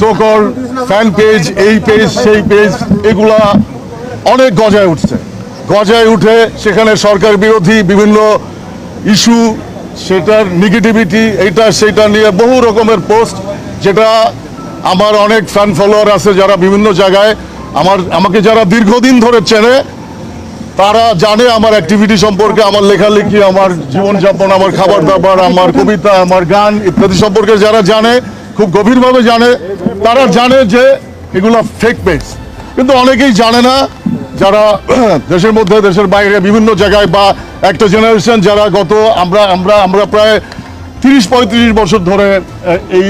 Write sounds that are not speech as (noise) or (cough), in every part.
সোকল fan page এই page সেই page এগুলা অনেক গজায় উঠছে। গজায় উঠে সেখানে সরকার বিরোধী বিভিন্ন ইস্যু, সেটার নেগেটিভিটি এইটা সেটা নিয়ে বহু রকমের পোস্ট যেটা আমার অনেক ফ্যান ফলোয়ার আছে যারা বিভিন্ন জায়গায় আমার, আমাকে যারা দীর্ঘদিন ধরে চেনে, তারা জানে আমার অ্যাক্টিভিটি সম্পর্কে, আমার লেখালেখি, আমার জীবনযাপন, আমার খাবার দাবার আমার কবিতা, আমার গান ইত্যাদি সম্পর্কে যারা জানে খুব গভীরভাবে জানে, তারা জানে যে এগুলো ফেক পেজ কিন্তু অনেকেই জানে না, যারা (clears throat) দেশের মধ্যে, দেশের বাইরে, বিভিন্ন জায়গায় বা একটা জেনারেশন যারা গত আমরা আমরা আমরা প্রায় তিরিশ, পঁয়ত্রিশ বছর ধরে এই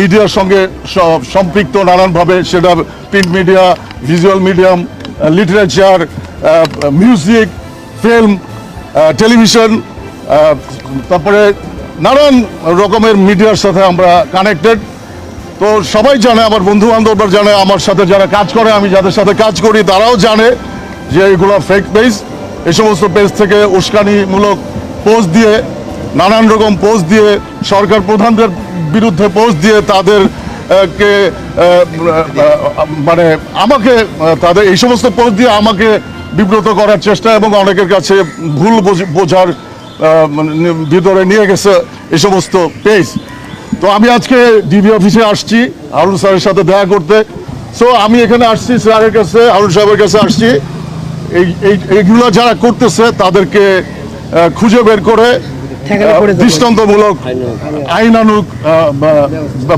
মিডিয়ার সঙ্গে সম্পৃক্ত নানানভাবে সেটা print media visual medium literature music film television তারপরে নানান রকমের মিডিয়ার সাথে আমরা কানেক্টেড তো সবাই জানে, আমার বন্ধু বান্ধবরা জানে, আমার সাথে যারা কাজ করে, আমি যাদের সাথে কাজ করি, তারাও জানে যে এগুলো ফেক পেজ এই সমস্ত পেজ থেকে উস্কানিমূলক পোস্ট দিয়ে, নানান রকম পোস্ট দিয়ে, সরকার প্রধানদের বিরুদ্ধে পোস্ট দিয়ে তাদের কে মানে আমাকে তাদের এই সমস্ত পোস্ট দিয়ে আমাকে বিব্রত করার চেষ্টা এবং অনেকের কাছে ভুল বোঝ- বোঝার ভিতরে নিয়ে গেছে এই সমস্ত পেজ তো আমি আজকে ডিবি অফিসে আসছি হারুন স্যারের সাথে দেখা করতে। সো আমি এখানে আসছি স্যারের কাছে হারুন সাহেবের কাছে আসছি। এই এই এইগুলো যারা করতেছে তাদেরকে খুঁজে বের করে দৃষ্টান্তমূলক আইনানুক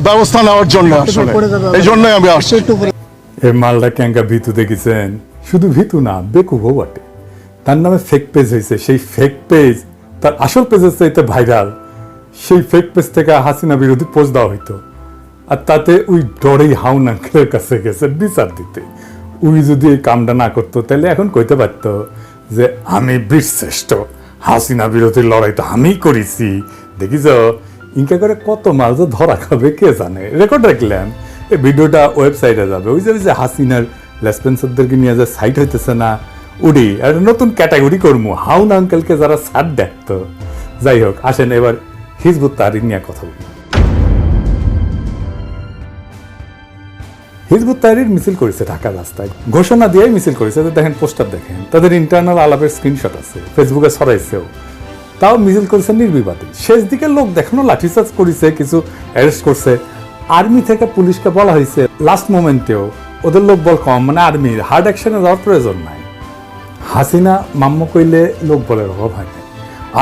ব্যবস্থা নেওয়ার জন্য আসলে। এই জন্যই আমি আসছি। এই মালটা ক্যাঙ্কা ভিতু দেখেছেন? শুধু ভিতু না বেকুবও বটে। তার নামে ফেক পেজ হয়েছে। সেই ফেক পেজ তার আসল পেজের চাইতে ভাইরাল সেই ফেক পেজ থেকে হাসিনা বিরোধী পোস্ট দেওয়া হইতো। আর তাতে ওই ডরেই হাউন আঙ্কেলের কাছে গেছে বিচার দিতে। উই যদি এই কামটা না করতো, তাহলে এখন কইতে পারতো যে আমি বীরশ্রেষ্ঠ, হাসিনা বিরোধী তো আমি করেছি। দেখিস, ইনকা করে কত মাল যে ধরা খাবে, কে জানে? রেকর্ড রাখলাম এই ভিডিওটা ওয়েবসাইটে যাবে। ওই যে হাসিনার লেসপেন্সারদেরকে নিয়ে যে সাইট হইতেছে না উড়ি, একটা নতুন ক্যাটাগরি করব হাউন আঙ্কেলকে যারা সার দেখতো যাই হোক, আসেন এবার হিজবুত তারিখ নিয়ে কথা বলি। হিজবুত তাহরির মিছিল করেছে ঢাকা রাস্তায়। ঘোষণা দিয়ে মিছিল করেছে দেখেন, পোস্টার দেখেন। তাদের ইন্টারনাল আলাপের স্ক্রিনশট আছে, ফেসবুকে ছড়াইছেও। তাও মিছিল করেছে নির্বিবাদে। শেষ দিকে লোক দেখানো লাঠিচার্জ করেছে, কিছু অ্যারেস্ট করছে। আর্মি থেকে পুলিশকে বলা হয়েছে লাস্ট মোমেন্টেও ওদের লোক বল কম মানে আর্মির হার্ড অ্যাকশনে যাওয়ার প্রয়োজন নাই। হাসিনা মাম্ম কইলে লোক বলের অভাব হয় না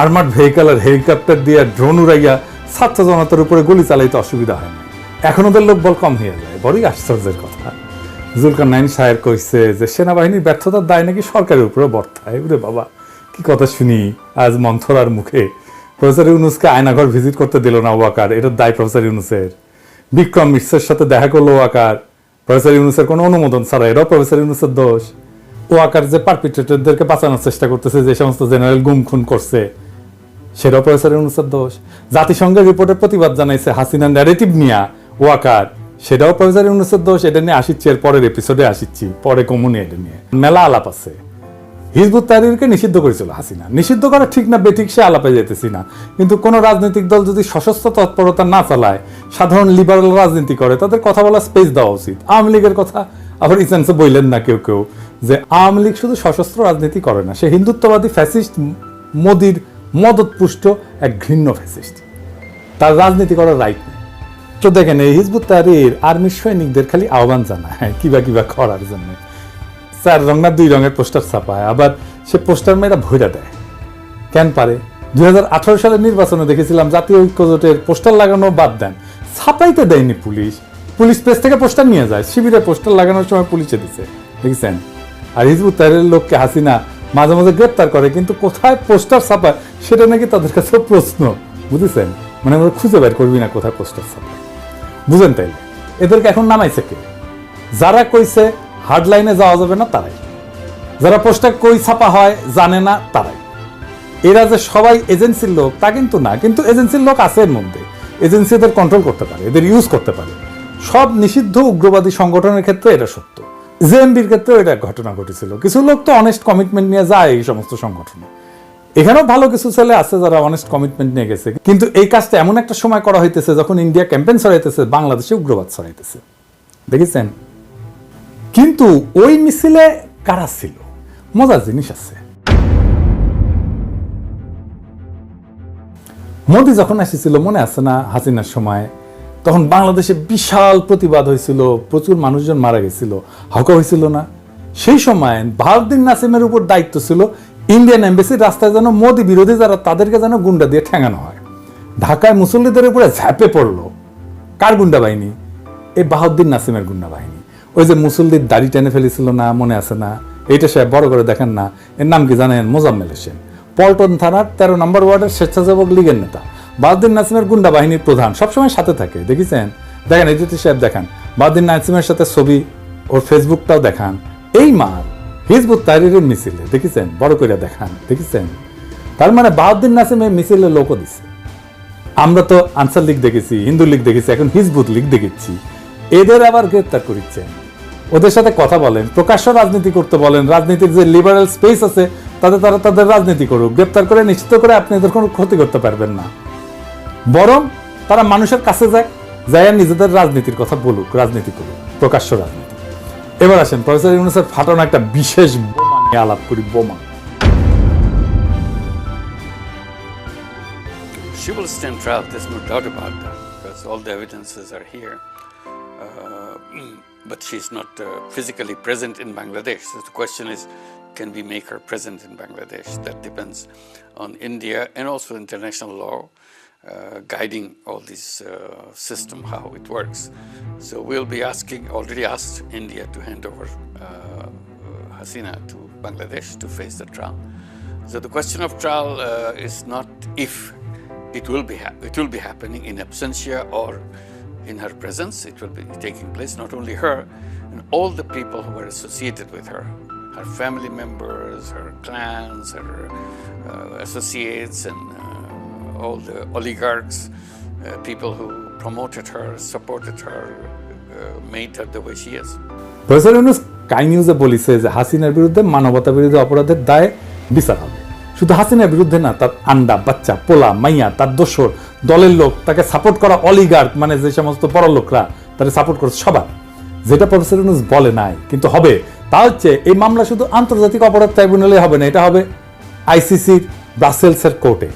আর্মার্ড ভেহিকাল আর হেলিকপ্টার দিয়ে ড্রোন উড়াইয়া ছাত্র জনতার উপরে গুলি চালাইতে অসুবিধা হয় না। এখন ওদের লোক বল কম হয়ে যায়। বড়ই আশ্চর্যের কথা। জুলকার নাইন সাহের কইছে যে, সেনাবাহিনীর ব্যর্থতার দায় নাকি সরকারের উপরে বর্তায় রে বাবা, কি কথা শুনি, আজ মন্থরার মুখে প্রফেসর ইউনুসকে আয়নাঘর ভিজিট করতে দিল না ওয়াকার এটার দায় প্রফেসর ইউনুসের। বিক্রম মিশ্রের সাথে দেখা করল ওয়াকার প্রফেসর ইউনুসের কোনো অনুমোদন ছাড়া এটাও প্রফেসর ইউনুসের দোষ। ওয়াকার যে পারপিট্রেটরদেরকে বাঁচানোর চেষ্টা করতেছে, যে সমস্ত জেনারেল গুম খুন করছে, সেটাও দোষ। জাতিসংঘের প্রতিবাদ জানাইছে হাসিনা ন্যারেটিভ নিয়া ওয়াকার, সেটাও দোষ। এটা নিয়ে আসিচ্ছি, এর পরের এপিসোডে আসিচ্ছি, পরে কমুনি এটা নিয়ে। মেলা আলাপ আছে। হিজবুত তাহরিরকে নিষিদ্ধ করেছিল হাসিনা। নিষিদ্ধ করা ঠিক না, বেঠিক সে আলাপে যেতেছি না। কিন্তু কোন রাজনৈতিক দল যদি সশস্ত্র তৎপরতা না চালায়, সাধারণ লিবারাল রাজনীতি করে, তাদের কথা বলা স্পেস দেওয়া উচিত। আওয়ামী লীগের কথা আবার ইসেন্সে বললেন না কেউ কেউ। যে আওয়ামী লীগ শুধু সশস্ত্র রাজনীতি করে না, সে হিন্দুত্ববাদী ফ্যাসিস্ট মোদির মদতপুষ্ট এক ঘৃণ্য ফ্যাসিস্ট। তার রাজনীতি করার রাইট নেই। তো দেখেন, এই হিজবুত তাহরির আর্মির সৈনিকদের খালি আহ্বান জানায় কিবা কিবা করার জন্য। চার রং না দুই রঙের পোস্টার ছাপায়, আবার সে পোস্টার মেয়েরা ভইরা দেয়। কেন পারে? দুই হাজার আঠারো সালের নির্বাচনে দেখেছিলাম জাতীয় ঐক্য জোটের পোস্টার লাগানো বাদ দেন। ছাপাইতে দেয়নি পুলিশ। পুলিশ প্রেস থেকে পোস্টার নিয়ে যায়, শিবিরে পোস্টার লাগানোর সময় পুলিশে দিছে। দেখেছেন? আর হিজবুত তাহরির লোককে হাসিনা মাঝে মাঝে গ্রেপ্তার করে, কিন্তু কোথায় পোস্টার ছাপায়, সেটা নাকি তাদের কাছে প্রশ্ন। বুঝেছেন? মানে আমরা খুঁজে বের করবি না কোথায় পোস্টার ছাপায়। বুঝেন তাইলে, এদেরকে এখন নামাইছে কে? যারা কইছে হার্ড লাইনে যাওয়া যাবে না, তারাই। যারা পোস্টার কই ছাপা হয়, জানে না, তারাই। এরা যে সবাই এজেন্সির লোক, তা কিন্তু না। কিন্তু এজেন্সির লোক আছে এর মধ্যে। এজেন্সি এদের কন্ট্রোল করতে পারে, এদের ইউজ করতে পারে। সব নিষিদ্ধ উগ্রবাদী সংগঠনের ক্ষেত্রে এটা সত্য। জেএমবির ক্ষেত্রেও এটা ঘটনা ঘটেছিল। কিছু লোক তো অনেস্ট কমিটমেন্ট নিয়ে যায় এই সমস্ত সংগঠনে। এখানেও ভালো কিছু ছেলে আছে যারা অনেস্ট কমিটমেন্ট নিয়ে গেছে। কিন্তু এই কাজটা এমন একটা সময় করা হইতেছে যখন ইন্ডিয়া ক্যাম্পেইন ছড়াইতেছে, বাংলাদেশে উগ্রবাদ ছড়াইতেছে। দেখেছেন? কিন্তু ওই মিছিলে কারা ছিল? মজার জিনিস আছে। মোদি যখন এসেছিল মনে আছে না হাসিনার সময়? তখন বাংলাদেশে বিশাল প্রতিবাদ হয়েছিল, প্রচুর মানুষজন মারা গেছিল হাউকা হয়েছিল না। সেই সময় ভারতদিন নাসিমের উপর দায়িত্ব ছিল, ইন্ডিয়ান এম্বাসির রাস্তায় যেন মোদি বিরোধী যারা, তাদেরকে যেন গুন্ডা দিয়ে ঠেঙানো হয়। ঢাকায় মুসল্লিদের উপরে ঝাঁপে পড়ল। কার গুন্ডা বাহিনী? এই বাহাউদ্দিন নাসিমের গুন্ডা বাহিনী। ওই যে মুসল্লির দাড়ি টেনে ফেলেছিল না, মনে আছে না? এইটা সে বড় করে দেখেন না। এর নাম কি জানেন? মোজাম্মেল হোসেন। পল্টন থানার তেরো নম্বর ওয়ার্ডের স্বেচ্ছাসেবক লীগের নেতা। বাহাউদ্দিন নাসিমের গুন্ডা বাহিনীর প্রধান সবসময় সাথে থাকে, দেখেছেন? দেখেন এডিটি সাহেব দেখান। বাহাউদ্দিন নাসিমের সাথে ছবি ওর ফেসবুকটাও দেখান। এই মার হিজবুত তাহরিরের মিছিলে, দেখেছেন? বড় করে দেখান, দেখেছেন? তার মানে বাহাউদ্দিন নাসিম এই মিছিলে লোকও দিছে। আমরা তো আনসার লীগ দেখেছি, হিন্দু লীগ দেখেছি, এখন হিজবুত লীগ দেখেছি। এদের আবার গ্রেপ্তার করিচ্ছেন। ওদের সাথে কথা বলেন, প্রকাশ্য রাজনীতি করতে বলেন, রাজনীতির যে লিবারেল স্পেস আছে, তাতে তারা তাদের রাজনীতি করুক, গ্রেপ্তার করে নিশ্চিত করে আপনি এদের কোনো ক্ষতি করতে পারবেন না। বরং তারা মানুষের কাছে যায় নিজেদের রাজনীতির কথা বলুক রাজনীতি করুক প্রকাশ্য রাজনীতি এবার আসেন প্রফেসর ইউনুসের ফাটানো একটা বিশেষ বোমা নিয়ে আলাপ করি বোমা She will stand trial, there's no doubt about that, because all the evidences are here. Uh, but she's not uh, physically present in Bangladesh. So the question is can we make her present in Bangladesh? That depends on India and also international law. Uh, guiding all this uh, system, how it works. So we'll be asking, already asked India to hand over uh, Hasina to Bangladesh to face the trial. So the question of trial uh, is not if it will be it will be happening in absentia or in her presence. It will be taking place. Not only her, and all the people who were associated with her, her family members, her clans, her uh, associates, and uh, all the oligarchs, uh, people who promoted her, supported her, uh, made her the way she is. Professor Yunus কাই নিউজে বলিছে যে হাসিনার বিরুদ্ধে মানবতা বিরোধী অপরাধের দায়ে বিচার হবে। শুধু হাসিনার বিরুদ্ধে না তার আন্ডা বাচ্চা পোলা মাইয়া তার দোসর দলের লোক তাকে সাপোর্ট করা অলিগার্ক মানে যে সমস্ত বড় লোকরা তাকে সাপোর্ট করছে সবার। যেটা প্রফেসর ইউনুস বলে নাই কিন্তু হবে। তা হচ্ছে এই মামলা শুধু আন্তর্জাতিক অপরাধ ট্রাইব্যুনালে হবে না এটা হবে আইসিসির ব্রাসেলসের কোর্টে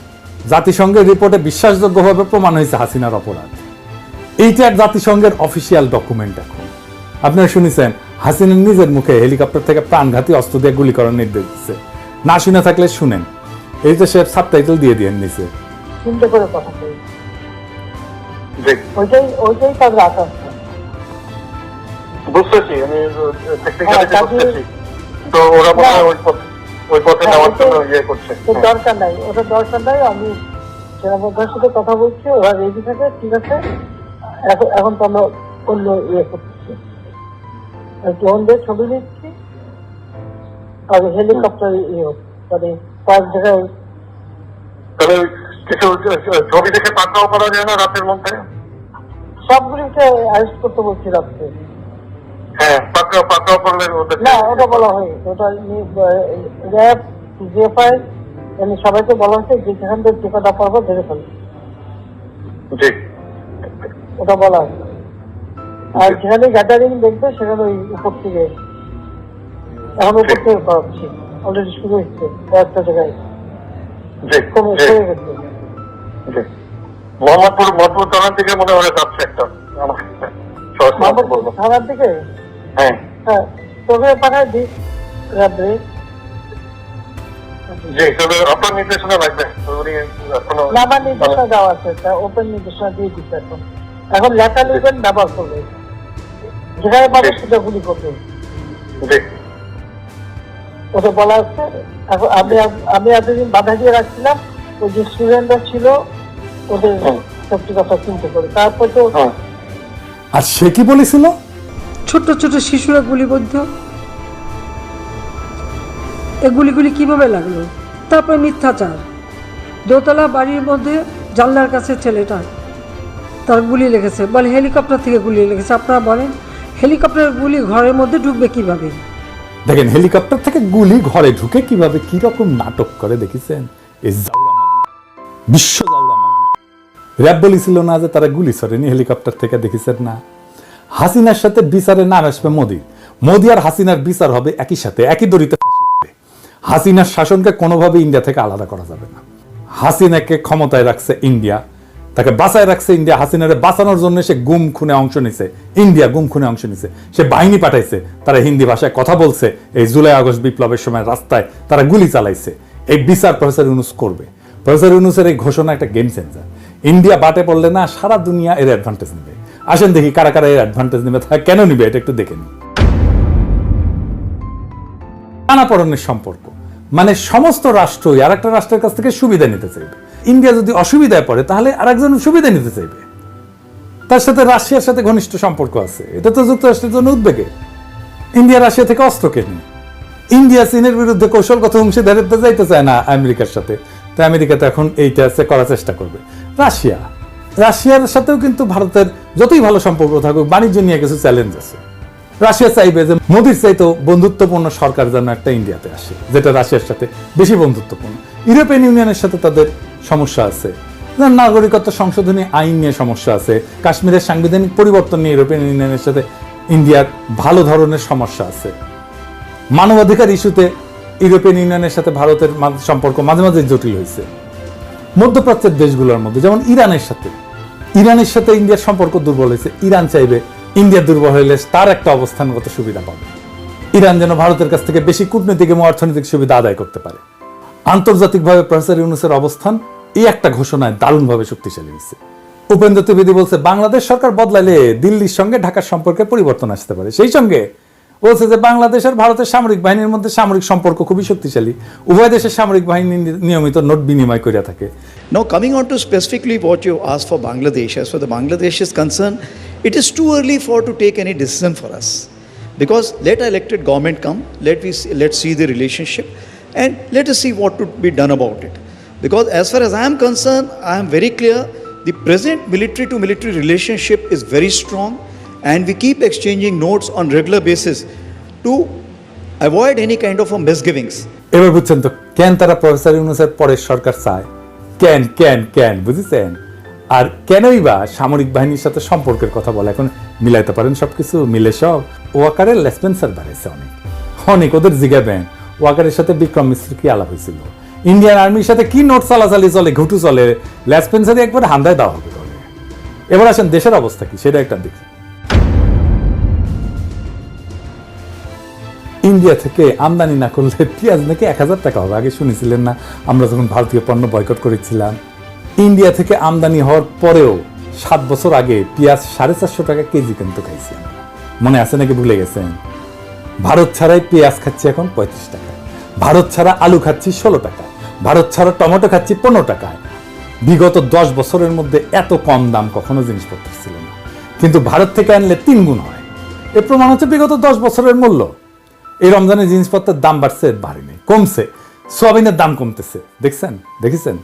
জাতিসংঘের রিপোর্টে বিশ্বাসযোগ্যভাবে প্রমাণ হয়েছে হাসিনার অপরাধ। এইটা এক জাতিসংঘের অফিসিয়াল ডকুমেন্ট এখন। আপনারা শুনেছেন হাসিনা নিজের মুখে হেলিকপ্টার থেকে প্রাণঘাতী অস্ত্র দিয়ে গুলি করার নির্দেশ দিচ্ছে না শুনে থাকলে শুনেন। এই তো সে সাবটাইটেল দিয়ে দিয়ে নিছে চিন্তা করে কথা বলি জি। ওইটাই ওইটাই তাদের আকাঙ্ক্ষা বুঝতেছি আমি টেকনিক্যালি হ্যাঁ, বুঝতেছি। তো ওরা মনে হয় ওই ওই পথে হ্যাঁ, নেওয়ার জন্য ইয়ে করছে। দরকার নাই ওটা দরকার নাই আমি সাথে কথা বলছি ওরা রেডি থাকে ঠিক আছে। এখন এখন তো আমরা অন্য ইয়ে করতেছি ড্রোন দিয়ে ছবি নিচ্ছি আর হেলিকপ্টার ইয়ে মানে কয়েক জায়গায়। কিছু ছবি দেখে পাকড়াও করা যায় না রাতের মধ্যে? সবগুলিকে অ্যারেস্ট করতে বলছি হ্যাঁ পাকড়াও পাকড়াও করলে ওদের না ওটা বলা ওটা র্যাব জিএফআই সবাইকে বলা হয়েছে যেখান থেকে টিকাটা পারব ধরে ফেলবে। জি। ওটা বলা হয় আর যেখানে গ্যাদারিং দেখবে সেখানে ওই উপর থেকে এখন উপর থেকে করাচ্ছি অলরেডি শুরু হচ্ছে কয়েকটা জায়গায়। মোহাম্মদপুর মোহাম্মদপুর থানার দিকে মনে হয় যাচ্ছে একটা। থানার দিকে? হ্যাঁ। হ্যাঁ রাত্রে জি তবে আপনার নির্দেশনা লাগবে। নির্দেশনা দেওয়া আছে ওপেন নির্দেশনা দিয়ে দিচ্ছে এখন এখন লেখা লিখবেন ব্যবহার করবে যেখানে পাবে সেটা গুলি ওটা বলা হচ্ছে এখন আমি আমি এতদিন বাধা দিয়ে রাখছিলাম ওই যে স্টুডেন্টরা ছিল ওদের। সত্যি কথা চিনতে করে। তারপর তো হ্যাঁ আর সে কি বলেছিল? ছোট্ট ছোট শিশুরা গুলিবদ্ধ। এ গুলিগুলি কীভাবে লাগল? তারপরে মিথ্যাচার। দোতলা বাড়ির মধ্যে জানলার কাছে ছেলেটা তার গুলি লেগেছে। বলে, হেলিকপ্টার থেকে গুলি লেগেছে। আপনারা বলেন, হেলিকপ্টারের গুলি ঘরের মধ্যে ঢুকবে কীভাবে? দেখেন, হেলিকপ্টার থেকে গুলি ঘরে ঢুকে কীভাবে কি রকম নাটক করে দেখেছেন? এই বিশ্ব র্যাব বলেছিল না যে তারা গুলি সরেনি হেলিকপ্টার থেকে দেখেছেন না। হাসিনার সাথে বিচারে নাম আসবে মোদি। মোদি আর হাসিনার বিচার হবে একই সাথে, একই দড়িতে হাসিনার শাসনকে কোনোভাবে ইন্ডিয়া থেকে আলাদা করা যাবে না। হাসিনাকে ক্ষমতায় রাখছে ইন্ডিয়া। তাকে বাঁচায় রাখছে ইন্ডিয়া। হাসিনারে বাঁচানোর জন্য সে গুম খুনে অংশ নিছে। ইন্ডিয়া গুম খুনে অংশ নিছে। সে বাহিনী পাঠাইছে। তারা হিন্দি ভাষায় কথা বলছে। এই জুলাই আগস্ট বিপ্লবের সময় রাস্তায় তারা গুলি চালাইছে। এই বিচার প্রফেসর ইউনুস করবে। প্রফেসর ইউনুসের এই ঘোষণা একটা গেম চেঞ্জার ইন্ডিয়া বাটে পড়লে না সারা দুনিয়া এর অ্যাডভান্টেজ নেবে। আসেন দেখি কারা কারা এর অ্যাডভান্টেজ নেবে, তারা কেন নিবে, এটা একটু দেখে নিই। টানাপড়নের সম্পর্ক। মানে সমস্ত রাষ্ট্রই আর একটা রাষ্ট্রের কাছ থেকে সুবিধা নিতে চাইবে। ইন্ডিয়া যদি অসুবিধায় পড়ে, তাহলে আরেকজন সুবিধা নিতে চাইবে। তার সাথে রাশিয়ার সাথে ঘনিষ্ঠ সম্পর্ক আছে। এটা তো যুক্তরাষ্ট্রের জন্য উদ্বেগে। ইন্ডিয়া রাশিয়া থেকে অস্ত্র কেনে। ইন্ডিয়া, চীনের বিরুদ্ধে কৌশলগত অংশীদারিত্ব যাইতে চায় না আমেরিকার সাথে। তাই আমেরিকা তো এখন এইটা করার চেষ্টা করবে। রাশিয়া রাশিয়ার সাথেও কিন্তু ভারতের যতই ভালো সম্পর্ক থাকুক, বাণিজ্য নিয়ে কিছু চ্যালেঞ্জ আছে। রাশিয়া চাইবে যে মোদির চাইতো বন্ধুত্বপূর্ণ সরকার যেন একটা ইন্ডিয়াতে আসে, যেটা রাশিয়ার সাথে বেশি বন্ধুত্বপূর্ণ। ইউরোপিয়ান ইউনিয়নের সাথে তাদের সমস্যা আছে। নাগরিকত্ব সংশোধনী আইন নিয়ে সমস্যা আছে, কাশ্মীরের সাংবিধানিক পরিবর্তন নিয়ে ইউরোপিয়ান ইউনিয়নের সাথে ইন্ডিয়ার ভালো ধরনের সমস্যা আছে। মানবাধিকার ইস্যুতে ইউরোপিয়ান ইউনিয়নের সাথে ভারতের সম্পর্ক মাঝে মাঝে জটিল হয়েছে। মধ্যপ্রাচ্যের দেশগুলোর মধ্যে, যেমন ইরানের সাথে। ইরানের সাথে ইন্ডিয়ার সম্পর্ক দুর্বল হয়েছে। ইরান চাইবে ইন্ডিয়া দুর্বল হলে তার একটা অবস্থানগত সুবিধা পাবে। ইরান যেন ভারতের কাছ থেকে বেশি কূটনৈতিক এবং অর্থনৈতিক সুবিধা আদায় করতে পারে। আন্তর্জাতিকভাবে প্রফেসর ইউনুসের অবস্থান এই একটা ঘোষণায় দারুণভাবে শক্তিশালী হয়েছে। উপেন্দ্র ত্রিবেদী বলছে, বাংলাদেশ সরকার বদলালে দিল্লির সঙ্গে ঢাকার সম্পর্কে পরিবর্তন আসতে পারে। সেই সঙ্গে বলছে যে বাংলাদেশ আর ভারতের সামরিক বাহিনীর মধ্যে সামরিক সম্পর্ক খুবই শক্তিশালী উভয় দেশের সামরিক বাহিনী নিয়মিত নোট বিনিময় করে থাকে Now, coming on to specifically what you asked for Bangladesh, as far the Bangladesh is concerned, it is too early for to take any decision for us. Because let elected government come, let we see, let's see the relationship, and let us see what to be done about it. Because as far as I am concerned, I am very clear. The present military to military relationship is very strong, and we keep exchanging notes on regular basis to avoid any kind of a misgivings. এবার বুঝছেন তো, কেন তারা professor ইউনুসের পরের সরকার চায়? কেন কেন কেন, বুঝেছেন? আর কেনই বা সামরিক বাহিনীর সাথে সম্পর্কের কথা বলে? এখন মিলাইতে পারেন সবকিছু, মিলে সব। ওয়াকারের লেসপেন্সার বাড়াইছে অনেক। অনেক ওদের জিগাবেন। ওয়াকারের সাথে বিক্রম মিশ্র কি আলাপ হয়েছিল? ইন্ডিয়ান আর্মির সাথে কি নোট চালাচালি চলে, ঘুটু চলে? লেসপেন্সারে একবার হান্দায় দেওয়া হবে। এবার আসেন দেশের অবস্থা কি? সেটা একটা দেখি। ইন্ডিয়া থেকে আমদানি না করলে পেঁয়াজ নাকি এক হাজার টাকা হবে। আগে শুনেছিলেন না, আমরা যখন ভারতীয় পণ্য বয়কট করেছিলাম। ইন্ডিয়া থেকে আমদানি হওয়ার পরেও সাত বছর আগে পেঁয়াজ সাড়ে চারশো টাকা কেজি কিন্তু খাইছি মনে আছে নাকি ভুলে গেছেন? ভারত ছাড়াই পেঁয়াজ খাচ্ছি এখন পঁয়ত্রিশ টাকা। ভারত ছাড়া আলু খাচ্ছি ষোলো টাকা। ভারত ছাড়া টমেটো খাচ্ছি পনেরো টাকায় বিগত দশ বছরের মধ্যে এত কম দাম কখনো জিনিসপত্র ছিল না। কিন্তু ভারত থেকে আনলে তিন গুণ হয়। এর প্রমাণ হচ্ছে বিগত দশ বছরের মূল্য। এই রমজানে জিনিসপত্রের দাম বাড়ছে, বাড়েনি, কমছে। সোয়াবিনের দাম কমতেছে, দেখছেন? দেখেছেন?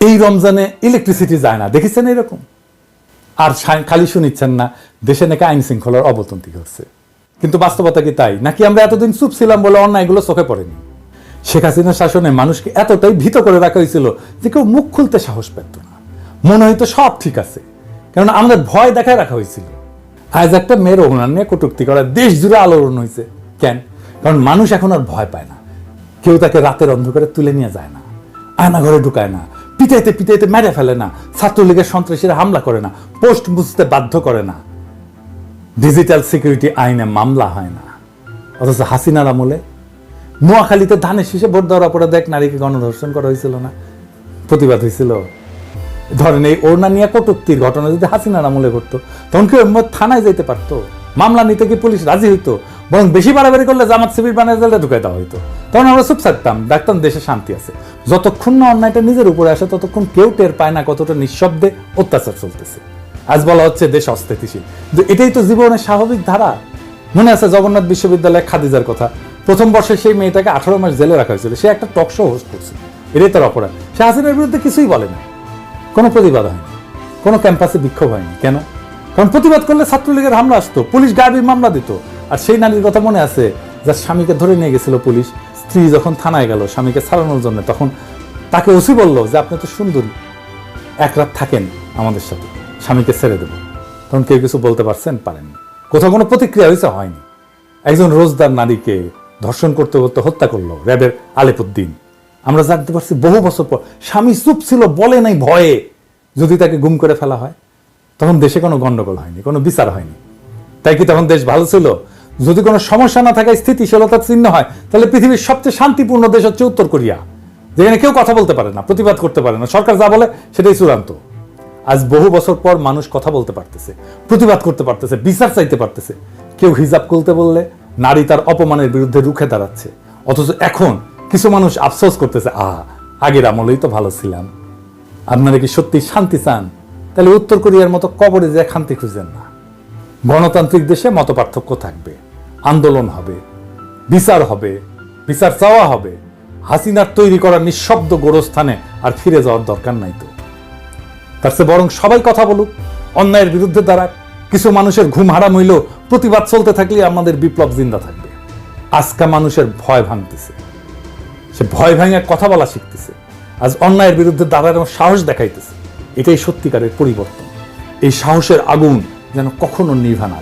এই রমজানে ইলেকট্রিসিটি যায় না, দেখেছেন এরকম? আর খালি শুনিচ্ছেন না, দেশে নাকি আইন শৃঙ্খলার অবনতি হচ্ছে। কিন্তু বাস্তবতা কি তাই? নাকি আমরা এতদিন চুপ ছিলাম বলে অন্যায়গুলো চোখে পড়েনি? শেখ হাসিনার শাসনে মানুষকে এতটাই ভীত করে রাখা হয়েছিল যে কেউ মুখ খুলতে সাহস পেত না। মনে হয়তো সব ঠিক আছে কারণ আমাদের ভয় দেখায় রাখা হয়েছিল। আজ একটা মেয়ের অভিমান নিয়ে কটুক্তি করা, দেশ জুড়ে আলোড়ন হয়েছে। কেন? কারণ মানুষ এখন আর ভয় পায় না। কেউ তাকে রাতের অন্ধকারে তুলে নিয়ে যায় না, আয়না ঘরে ঢুকায় না, পিটাইতে পিটাইতে মেরে ফেলে না, ছাত্রলীগের সন্ত্রাসীরা হামলা করে না, পোস্ট বুঝতে বাধ্য করে না। ডিজিটাল সিকিউরিটি আইনে মামলা হয় না। অথচ হাসিনার আমলে নোয়াখালীতে ধানের শীষে ভোট দেওয়ার অপরাধে এক নারীকে গণধর্ষণ করা হয়েছিল না, প্রতিবাদ হয়েছিল। ধরেন এই ওড়না নিয়ে কটুক্তির ঘটনা যদি হাসিনার আমলে করতো তখন কেউ থানায় যেতে পারতো? মামলা নিতে কি পুলিশ রাজি হইতো? বরং বেশি বাড়াবাড়ি করলে জামাত শিবির বানায় জেলে ঢুকাই দেওয়া হইতো। তখন আমরা চুপ থাকতাম দেখতাম দেশে শান্তি আছে। যতক্ষণ না অন্যায়টা নিজের উপরে আসে, ততক্ষণ কেউ টের পায় না কতটা নিঃশব্দে অত্যাচার চলতেছে। আজ বলা হচ্ছে দেশ অস্থিতিশীল। কিন্তু এটাই তো জীবনের স্বাভাবিক ধারা। মনে আছে জগন্নাথ বিশ্ববিদ্যালয়ে খাদিজার কথা। প্রথম বর্ষে সেই মেয়েটাকে আঠারো মাস জেলে রাখা হয়েছিল। সে একটা টক শো হোস্ট করছে। এটাই তার অপরাধ। সে হাসিনার বিরুদ্ধে কিছুই বলে না। কোনো প্রতিবাদ হয়নি। কোনো ক্যাম্পাসে বিক্ষোভ হয়নি। কেন? কারণ প্রতিবাদ করলে ছাত্রলীগের হামলা আসতো, পুলিশ গাড়ির মামলা দিত। আর সেই নারীর কথা মনে আছে? যার স্বামীকে ধরে নিয়ে গেছিল পুলিশ, স্ত্রী যখন থানায় গেল, স্বামীকে ছাড়ানোর জন্য, তখন তাকে ওসি বলল যে, আপনি তো সুন্দরী। এক রাত থাকেন আমাদের সাথে। স্বামীকে ছেড়ে দেব। তখন কেউ কিছু বলতে পারছেন? পারেননি। কোথাও কোনো প্রতিক্রিয়া হয়েছে? হয়নি। একজন রোজদার নারীকে ধর্ষণ করতে করতে হত্যা করল র্যাবের আলেপুদ্দিন। আমরা জানতে পারছি বহু বছর পর, স্বামী চুপ ছিল, বলে নাই, ভয়ে। যদি তাকে গুম করে ফেলা হয়, তখন দেশে কোনো গন্ডগোল হয়নি, কোনো বিচার হয়নি। তাই কি তখন দেশ ভালো ছিল? যদি কোনো সমস্যা না থাকায় স্থিতিশীলতার চিহ্ন হয়, তাহলে পৃথিবীর সবচেয়ে শান্তিপূর্ণ দেশ হচ্ছে উত্তর কোরিয়া। যেখানে কেউ কথা বলতে পারে না, প্রতিবাদ করতে পারে না। সরকার যা বলে, সেটাই চূড়ান্ত। আজ বহু বছর পর মানুষ কথা বলতে পারতেছে, প্রতিবাদ করতে পারতেছে, বিচার চাইতে পারতেছে। কেউ হিজাব খুলতে বললে, নারী তার অপমানের বিরুদ্ধে রুখে দাঁড়াচ্ছে। অথচ এখন কিছু মানুষ আফসোস করতেছে, আহ, আগের আমলেই তো ভালো ছিলাম। আপনারা কি সত্যি শান্তি চান? তাহলে উত্তর কোরিয়ার মতো কবরে যে শান্তি খুঁজেন না। গণতান্ত্রিক দেশে মত পার্থক্য থাকবে। আন্দোলন হবে, বিচার হবে, বিচার চাওয়া হবে। হাসিনার তৈরি করা নিঃশব্দ গোরস্থানে আর ফিরে যাওয়ার দরকার নাই তো। তার চেয়ে বরং সবাই কথা বলুক, অন্যায়ের বিরুদ্ধে দাঁড়াক। কিছু মানুষের ঘুম হারাম হইলেও প্রতিবাদ চলতে থাকলে আমাদের বিপ্লব জিন্দা থাকবে। আজকা মানুষের ভয় ভাঙতেছে। সে ভয় ভাঙে কথা বলা শিখতেছে। আজ অন্যায়ের বিরুদ্ধে দাঁড়ানোর সাহস দেখাইতেছে। এটাই সত্যিকারের পরিবর্তন। এই সাহসের আগুন যেন কখনো নিভা না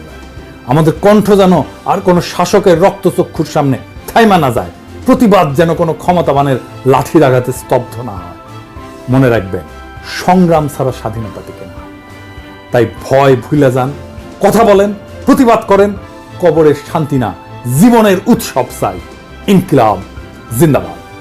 আমাদের কণ্ঠ যেন আর কোনো শাসকের রক্তচক্ষুর সামনে থাইমা না যায়। প্রতিবাদ যেন কোনো ক্ষমতাবানের লাঠির আঘাতে স্তব্ধ না হয়। মনে রাখবেন, সংগ্রাম ছাড়া স্বাধীনতা টিকে না। তাই ভয় ভুলে যান, কথা বলেন, প্রতিবাদ করেন, কবরের শান্তি না, জীবনের উৎসব চাই। ইনকিলাব, জিন্দাবাদ।